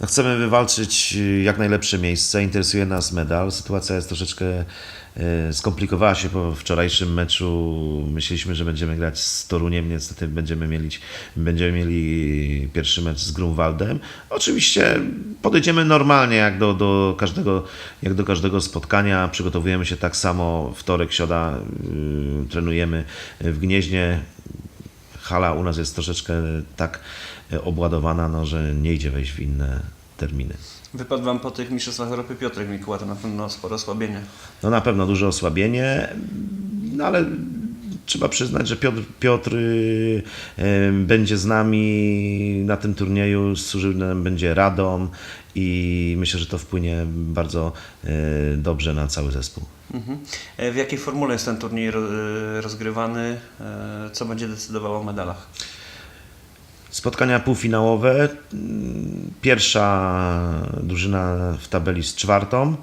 No, chcemy wywalczyć y, jak najlepsze miejsce, interesuje nas medal. Sytuacja jest troszeczkę y, skomplikowała się po wczorajszym meczu. Myśleliśmy, że będziemy grać z Toruniem, niestety będziemy mieli, będziemy mieli pierwszy mecz z Grunwaldem. Oczywiście podejdziemy normalnie jak do, do, każdego, jak do każdego spotkania. Przygotowujemy się tak samo. Wtorek, środa y, trenujemy w Gnieźnie. Hala u nas jest troszeczkę tak e, obładowana, no, że nie idzie wejść w inne terminy. Wypadł Wam po tych Mistrzostwach Europy Piotrek Mikuła, to na pewno sporo osłabienie. No na pewno duże osłabienie, no ale trzeba przyznać, że Piotr, Piotr y, będzie z nami na tym turnieju, służył nam będzie radą i myślę, że to wpłynie bardzo y, dobrze na cały zespół. Mhm. E, W jakiej formule jest ten turniej e, rozgrywany? E, Co będzie decydowało o medalach? Spotkania półfinałowe. mm, Pierwsza drużyna w tabeli z czwartą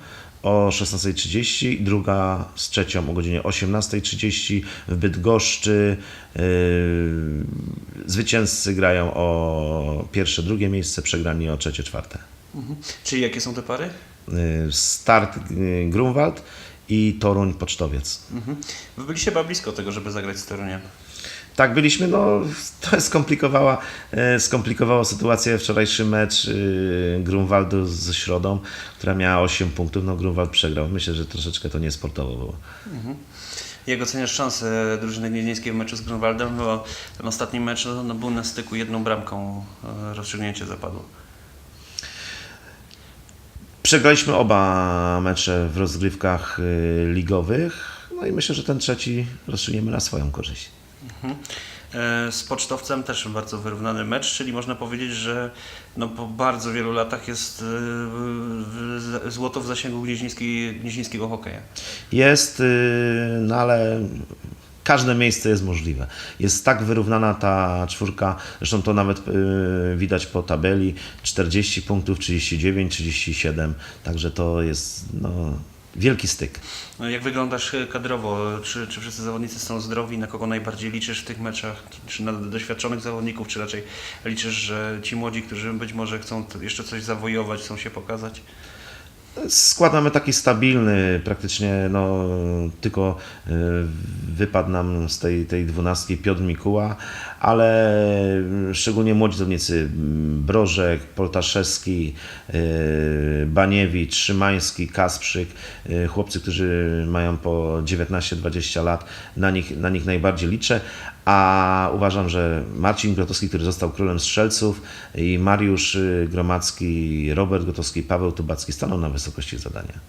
o 16.30, druga z trzecią o godzinie 18.30 w Bydgoszczy. Yy, Zwycięzcy grają o pierwsze, drugie miejsce, przegrani o trzecie, czwarte. Mhm. Czyli jakie są te pary? Yy, Start yy, Grunwald i Toruń Pocztowiec. Mhm. Wy byliście chyba blisko tego, żeby zagrać z Toruniem. Tak, byliśmy, no to skomplikowała, e, skomplikowało sytuację wczorajszy mecz e, Grunwaldu z Środą, która miała 8 punktów, no Grunwald przegrał. Myślę, że troszeczkę to niesportowo było. Jak oceniasz szanse drużyny gnieźnieńskiej w meczu z Grunwaldem? Bo ten ostatni mecz no, no, był na styku jedną bramką e, rozstrzygnięcie zapadło. Przegraliśmy oba mecze w rozgrywkach ligowych, no i myślę, że ten trzeci rozstrzygniemy na swoją korzyść. E, Z pocztowcem też bardzo wyrównany mecz, czyli można powiedzieć, że no, po bardzo wielu latach jest e, złoto w zasięgu gnieźnieńskiej, gnieźnieńskiego hokeja. Jest, y, no ale każde miejsce jest możliwe. Jest tak wyrównana ta czwórka, zresztą to nawet y, widać po tabeli, 40 punktów, 39, 37, także to jest no, wielki styk. No, Jak wyglądasz e, kadrowo? Czy, czy wszyscy zawodnicy są zdrowi? Na kogo najbardziej liczysz w tych meczach? Czy na doświadczonych zawodników, czy raczej liczysz, że ci młodzi, którzy być może chcą jeszcze coś zawojować, chcą się pokazać? Skład mamy taki stabilny, praktycznie no, tylko y, wypadł nam z tej, tej dwunastki Piotr Mikuła, ale szczególnie młodzi zawodnicy, mm, Brożek, Poltaszewski, y, Baniewicz, Szymański, Kasprzyk, y, chłopcy, którzy mają po 19-20 lat, na nich, na nich najbardziej liczę, a uważam, że Marcin Grotowski, który został królem strzelców i Mariusz y, Gromacki, Robert Gotowski, Paweł Tubacki staną na wysokości zadania.